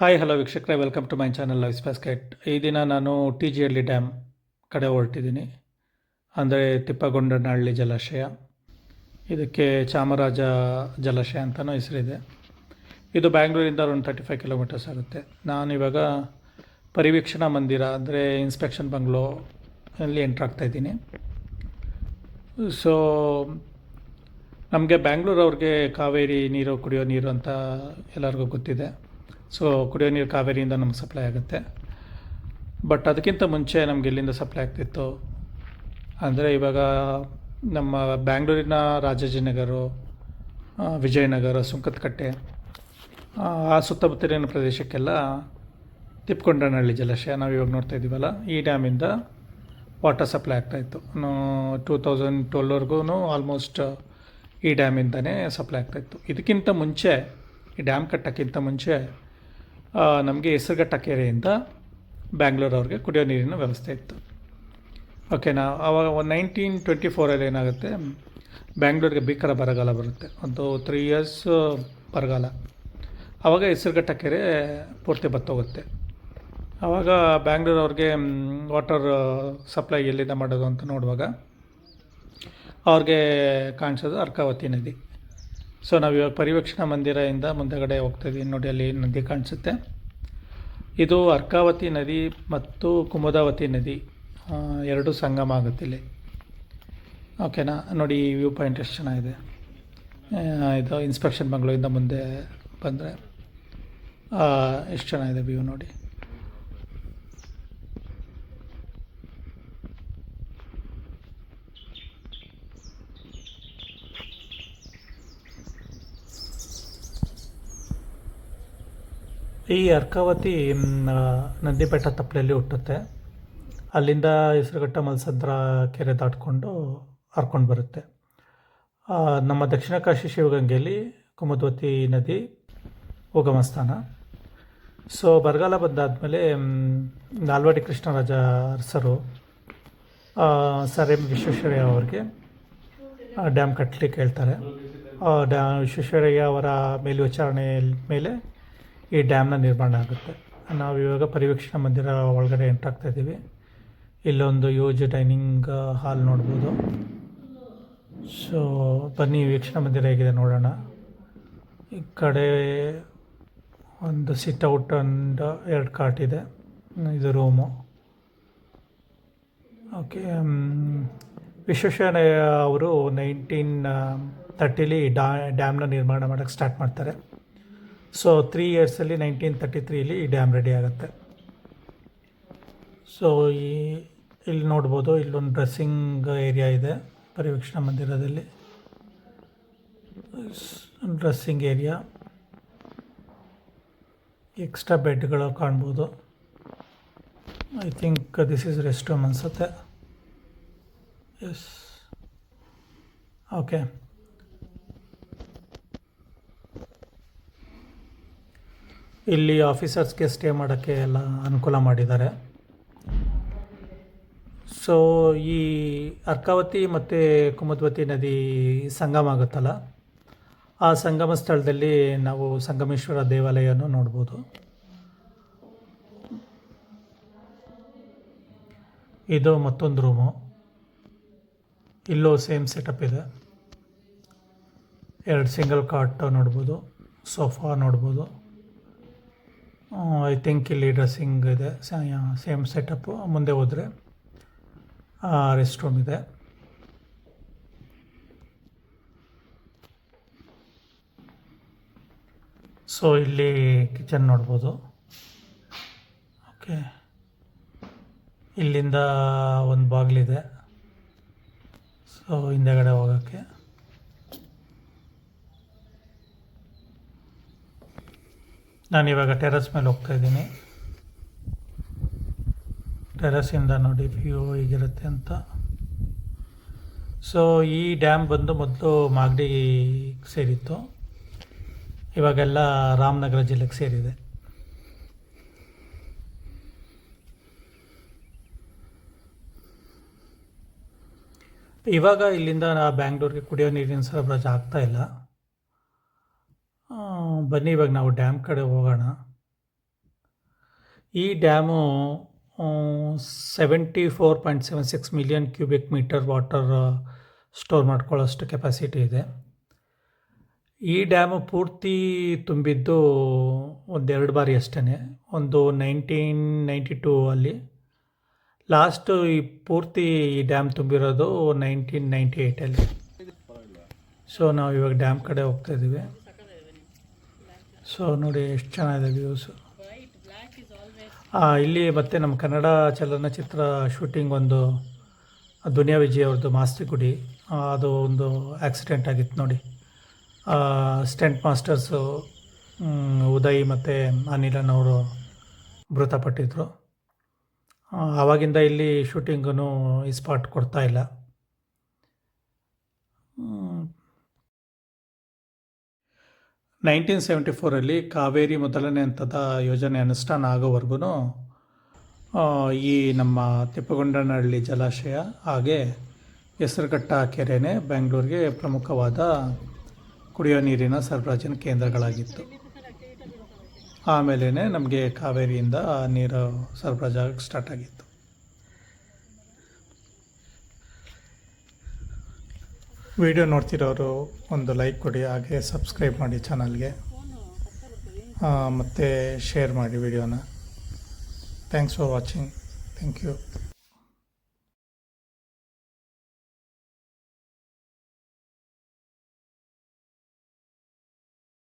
Hi hello ವೀಕ್ಷಕರೇ welcome to my channel life basket ಈ ದಿನ ನಾನು ಟಿ ಜಿ ಹಳ್ಳಿ ಡ್ಯಾಮ್ ಕಡೆ ಹೊರಟಿದ್ದೀನಿ. ಅಂದರೆ ತಿಪ್ಪಗೊಂಡನಹಳ್ಳಿ ಜಲಾಶಯ. ಇದಕ್ಕೆ ಚಾಮರಾಜ ಜಲಾಶಯ ಅಂತಲೂ ಹೆಸರಿದೆ. ಇದು ಬ್ಯಾಂಗ್ಳೂರಿಂದ ಒಂದು ತರ್ಟಿ ಫೈವ್ ಕಿಲೋಮೀಟರ್ಸ್ ಆಗುತ್ತೆ. ನಾನಿವಾಗ ಪರಿವೀಕ್ಷಣಾ ಮಂದಿರ, ಅಂದರೆ ಇನ್ಸ್ಪೆಕ್ಷನ್ ಬಂಗ್ಲೋ ಅಲ್ಲಿ ಎಂಟ್ರ್ ಆಗ್ತಾಯಿದ್ದೀನಿ ಸೊ ನಮಗೆ ಬ್ಯಾಂಗ್ಳೂರವ್ರಿಗೆ ಕಾವೇರಿ ನೀರು ಕುಡಿಯೋ ನೀರು ಅಂತ ಎಲ್ಲರಿಗೂ ಗೊತ್ತಿದೆ. ಸೊ ಕುಡಿಯೋ ನೀರು ಕಾವೇರಿಯಿಂದ ನಮ್ಗೆ ಸಪ್ಲೈ ಆಗುತ್ತೆ. ಬಟ್ ಅದಕ್ಕಿಂತ ಮುಂಚೆ ನಮ್ಗೆ ಎಲ್ಲಿಂದ ಸಪ್ಲೈ ಆಗ್ತಿತ್ತು? ಅಂದರೆ ಇವಾಗ ನಮ್ಮ ಬ್ಯಾಂಗ್ಳೂರಿನ ರಾಜಾಜಿನಗರ ವಿಜಯನಗರ ಸುಂಕದಕಟ್ಟೆ ಆ, ಆ ಸುತ್ತಮುತ್ತಲಿನ ಪ್ರದೇಶಕ್ಕೆಲ್ಲ ತಿಪ್ಕೊಂಡನಹಳ್ಳಿ ಜಲಾಶಯ ನಾವು ಇವಾಗ ನೋಡ್ತಾ ಇದ್ದೀವಲ್ಲ ಈ ಡ್ಯಾಮಿಂದ ವಾಟರ್ ಸಪ್ಲೈ ಆಗ್ತಾಯಿತ್ತು ಟೂ ತೌಸಂಡ್ ಟ್ವೆಲ್ವರೆಗೂ ಆಲ್ಮೋಸ್ಟ್ ಈ ಡ್ಯಾಮಿಂದನೇ ಸಪ್ಲೈ ಆಗ್ತಾಯಿತ್ತು ಇದಕ್ಕಿಂತ ಮುಂಚೆ ಈ ಡ್ಯಾಮ್ ಕಟ್ಟೋಕ್ಕಿಂತ ಮುಂಚೆ ನಮಗೆ ಹೆಸರುಘಟ್ಟ ಕೆರೆಯಿಂದ ಬ್ಯಾಂಗ್ಳೂರವ್ರಿಗೆ ಕುಡಿಯೋ ನೀರಿನ ವ್ಯವಸ್ಥೆ ಇತ್ತು. ಓಕೆನಾ ಆವಾಗ ನೈನ್ಟೀನ್ ಟ್ವೆಂಟಿ ಫೋರಲ್ಲಿ ಏನಾಗುತ್ತೆ ಬ್ಯಾಂಗ್ಳೂರಿಗೆ ಭೀಕರ ಬರಗಾಲ ಬರುತ್ತೆ. ಒಂದು ತ್ರೀ ಇಯರ್ಸ್ ಬರಗಾಲ. ಆವಾಗ ಹೆಸರುಘಟ್ಟ ಕೆರೆ ಪೂರ್ತಿ ಬತ್ತೋಗುತ್ತೆ. ಆವಾಗ ಬ್ಯಾಂಗ್ಳೂರವ್ರಿಗೆ ವಾಟರ್ ಸಪ್ಲೈ ಎಲ್ಲಿಂದ ಮಾಡೋದು ಅಂತ ನೋಡುವಾಗ, ಅವ್ರಿಗೆ ಕಾಣಿಸೋದು ಅರ್ಕಾವತಿ ನದಿ. ಸೊ ನಾವು ಇವಾಗ ಪರಿವೀಕ್ಷಣಾ ಮಂದಿರದಿಂದ ಮುಂದೆಗಡೆ ಹೋಗ್ತಾಯಿದ್ದೀವಿ ನೋಡಿ, ಅಲ್ಲಿ ನದಿ ಕಾಣಿಸುತ್ತೆ. ಇದು ಅರ್ಕಾವತಿ ನದಿ ಮತ್ತು ಕುಮುದಾವತಿ ನದಿ ಎರಡು ಸಂಗಮ ಆಗುತ್ತೆ ಇಲ್ಲಿ. ಓಕೆನಾ ನೋಡಿ, ಈ ವ್ಯೂ ಪಾಯಿಂಟ್ ಎಷ್ಟು ಚೆನ್ನಾಗಿದೆ. ಇದು ಇನ್ಸ್ಪೆಕ್ಷನ್ ಮಂಗಳೂರಿಂದ ಮುಂದೆ ಬಂದರೆ ಎಷ್ಟು ಚೆನ್ನಾಗಿದೆ ವ್ಯೂ ನೋಡಿ. ಈ ಅರ್ಕಾವತಿ ನಂದಿಬೆಟ್ಟ ತಪ್ಪಲಲ್ಲಿ ಹುಟ್ಟುತ್ತೆ. ಅಲ್ಲಿಂದ ಹೆಸರುಘಟ್ಟ ಮಲ್ಸದ್ರ ಕೆರೆ ದಾಟ್ಕೊಂಡು ಹರ್ಕೊಂಡು ಬರುತ್ತೆ. ನಮ್ಮ ದಕ್ಷಿಣ ಕಾಶಿ ಶಿವಗಂಗೆಯಲ್ಲಿ ಕುಮದ್ವತಿ ನದಿ ಉಗಮ ಸ್ಥಾನ ಸೊ, ಬರಗಾಲ ಬಂದಾದಮೇಲೆ ನಾಲ್ವಡಿ ಕೃಷ್ಣರಾಜ ಅರಸರು ಸರ್ ಎಂ ವಿಶ್ವೇಶ್ವರಯ್ಯ ಅವ್ರಿಗೆ ಡ್ಯಾಮ್ ಕಟ್ಟಲಿಕ್ಕೆ ಹೇಳ್ತಾರೆ. ಡ್ಯಾ, ವಿಶ್ವೇಶ್ವರಯ್ಯ ಅವರ ಮೇಲ್ವಿಚಾರಣೆ ಮೇಲೆ ಈ ಡ್ಯಾಮ್ನ ನಿರ್ಮಾಣ ಆಗುತ್ತೆ. ನಾವು ಇವಾಗ ಪರಿವೀಕ್ಷಣಾ ಮಂದಿರ ಒಳಗಡೆ ಎಂಟ್ರಾಗ್ತಾ ಇದ್ದೀವಿ. ಇಲ್ಲೊಂದು ಯೂಜ್ ಡೈನಿಂಗ್ ಹಾಲ್ ನೋಡ್ಬೋದು. ಸೊ ಬನ್ನಿ, ವೀಕ್ಷಣಾ ಮಂದಿರ ಹೇಗಿದೆ ನೋಡೋಣ. ಈ ಕಡೆ ಒಂದು ಸಿಟ್ ಔಟ್ ಅಂಡ್ ಎರಡು ಕಾಟ್ ಇದೆ. ಇದು ರೂಮು ಓಕೆ ವಿಶ್ವೇಶ್ವರಯ್ಯ ಅವರು ನೈನ್ಟೀನ್ ತರ್ಟಿಲಿ ಡ್ಯಾಮ್ನ ನಿರ್ಮಾಣ ಮಾಡೋಕ್ಕೆ ಸ್ಟಾರ್ಟ್ ಮಾಡ್ತಾರೆ. ಸೊ ತ್ರೀ ಇಯರ್ಸಲ್ಲಿ ನೈನ್ಟೀನ್ ತರ್ಟಿ ತ್ರೀಲಿ ಈ ಡ್ಯಾಮ್ ರೆಡಿ ಆಗುತ್ತೆ. ಸೊ ಈ, ಇಲ್ಲಿ ನೋಡ್ಬೋದು, ಇಲ್ಲೊಂದು ಡ್ರೆಸ್ಸಿಂಗ್ ಏರಿಯಾ ಇದೆ, ಪರಿವೀಕ್ಷಣಾ ಮಂದಿರದಲ್ಲಿ. ಡ್ರೆಸ್ಸಿಂಗ್ ಏರಿಯಾ ಎಕ್ಸ್ಟ್ರಾ ಬೆಡ್ಗಳು ಕಾಣ್ಬೋದು. I think this is rest room ಅನಿಸುತ್ತೆ. ಎಸ್ ಓಕೆ ಇಲ್ಲಿ ಆಫೀಸರ್ಸ್ಗೆ ಸ್ಟೇ ಮಾಡೋಕ್ಕೆ ಎಲ್ಲ ಅನುಕೂಲ ಮಾಡಿದ್ದಾರೆ. ಸೊ ಈ ಅರ್ಕಾವತಿ ಮತ್ತು ಕುಮದ್ವತಿ ನದಿ ಸಂಗಮ ಆಗುತ್ತಲ್ಲ, ಆ ಸಂಗಮ ಸ್ಥಳದಲ್ಲಿ ನಾವು ಸಂಗಮೇಶ್ವರ ದೇವಾಲಯವನ್ನು ನೋಡ್ಬೋದು. ಇದು ಮತ್ತೊಂದು ರೂಮು ಇಲ್ಲೂ ಸೇಮ್ ಸೆಟಪ್ ಇದೆ. ಎರಡು ಸಿಂಗಲ್ ಕಾಟ್ ನೋಡ್ಬೋದು ಸೋಫಾ ನೋಡ್ಬೋದು. ಐ ಥಿಂಕ್ ಇಲ್ಲಿ ಡ್ರೆಸ್ಸಿಂಗ್ ಇದೆ. ಸೇಮ್ ಸೆಟಪ್ಪು ಮುಂದೆ ಹೋದರೆ ರೆಸ್ಟ್ ರೂಮ್ ಇದೆ. ಸೊ ಇಲ್ಲಿ ಕಿಚನ್ ನೋಡ್ಬೋದು. ಓಕೆ ಇಲ್ಲಿಂದ ಒಂದು ಬಾಗಿಲಿದೆ. ಸೊ ಹಿಂದೆಗಡೆ ಹೋಗೋಕ್ಕೆ. ನಾನು ಇವಾಗ ಟೆರಸ್ ಮೇಲೆ ಹೋಗ್ತಾ ಇದ್ದೀನಿ. ಟೆರಸಿಂದ ನೋಡಿ ವ್ಯೂ ಹೀಗಿರುತ್ತೆ ಅಂತ. ಸೊ ಈ ಡ್ಯಾಮ್ ಬಂದು ಮೊದಲು ಮಾಗಡಿ ಸೇರಿತ್ತು. ಇವಾಗೆಲ್ಲ ರಾಮನಗರ ಜಿಲ್ಲೆಗೆ ಸೇರಿದೆ. ಇವಾಗ ಇಲ್ಲಿಂದ ಬ್ಯಾಂಗ್ಳೂರಿಗೆ ಕುಡಿಯೋ ನೀರಿನ ಸರಬರಾಜು ಆಗ್ತಾ ಇಲ್ಲ. ಆ, ಬನ್ನಿ, ಇವಾಗ ನಾವು ಡ್ಯಾಮ್ ಕಡೆ ಹೋಗೋಣ. ಈ dam seventy four point seven six million cubic metre water store ಮಾಡ್ಕೊಳ್ಳೋಷ್ಟು capacity ಇದೆ. ಈ ಡ್ಯಾಮು ಪೂರ್ತಿ ತುಂಬಿದ್ದು ಒಂದೆರಡು ಬಾರಿ ಅಷ್ಟೇ ಒಂದು ನೈನ್ಟೀನ್ ನೈಂಟಿ ಟೂ ಅಲ್ಲಿ. ಲಾಸ್ಟು ಈ ಪೂರ್ತಿ ಈ ಡ್ಯಾಮ್ ತುಂಬಿರೋದು ನೈನ್ಟೀನ್ ನೈಂಟಿ ಏಯ್ಟಲ್ಲಿ ಸೊ ನಾವು ಇವಾಗ ಡ್ಯಾಮ್ ಕಡೆ ಹೋಗ್ತಾ ಇದ್ದೀವಿ. ಸೊ ನೋಡಿ ಎಷ್ಟು ಚೆನ್ನಾಗಿದೆ ವ್ಯೂಸು ಇಲ್ಲಿ ಮತ್ತೆ ನಮ್ಮ ಕನ್ನಡ ಚಲನಚಿತ್ರ ಶೂಟಿಂಗ್ ಒಂದು ದುನಿಯಾ ವಿಜಯ್ ಅವ್ರದ್ದು ಮಾಸ್ತಿ ಗುಡಿ. ಅದು ಒಂದು ಆಕ್ಸಿಡೆಂಟ್ ಆಗಿತ್ತು ನೋಡಿ. ಸ್ಟೆಂಟ್ ಮಾಸ್ಟರ್ಸು ಉದಯ್ ಮತ್ತು ಅನಿಲನ್ ಅವರು ಮೃತಪಟ್ಟಿದ್ದರು ಆವಾಗಿಂದ ಇಲ್ಲಿ ಶೂಟಿಂಗೂ ಈ ಸ್ಪಾಟ್ ಕೊಡ್ತಾ ನೈನ್ಟೀನ್ ಸೆವೆಂಟಿ ಫೋರಲ್ಲಿ ಕಾವೇರಿ ಮೊದಲನೇ ಹಂತದ ಯೋಜನೆ ಅನುಷ್ಠಾನ ಆಗೋವರೆಗೂ ಈ ನಮ್ಮ ತಿಪ್ಪಗೊಂಡನಹಳ್ಳಿ ಜಲಾಶಯ ಹಾಗೆ ಹೆಸರುಘಟ್ಟ ಕೆರೆನೇ ಬೆಂಗಳೂರಿಗೆ ಪ್ರಮುಖವಾದ ಕುಡಿಯೋ ನೀರಿನ ಸರಬರಾಜಿನ ಕೇಂದ್ರಗಳಾಗಿತ್ತು. ಆಮೇಲೆ ನಮಗೆ ಕಾವೇರಿಯಿಂದ ನೀರು ಸರಬರಾಜಾಗಕ್ಕೆ ಸ್ಟಾರ್ಟ್ ಆಗಿತ್ತು. ವಿಡಿಯೋ ನೋಡ್ತಿರೋರು ಒಂದು ಲೈಕ್ ಕೊಡಿ, ಹಾಗೆ ಸಬ್ಸ್ಕ್ರೈಬ್ ಮಾಡಿ ಚಾನಲ್ಗೆ. ಮತ್ತು ಶೇರ್ ಮಾಡಿ ವಿಡಿಯೋನ. Thanks for watching thank you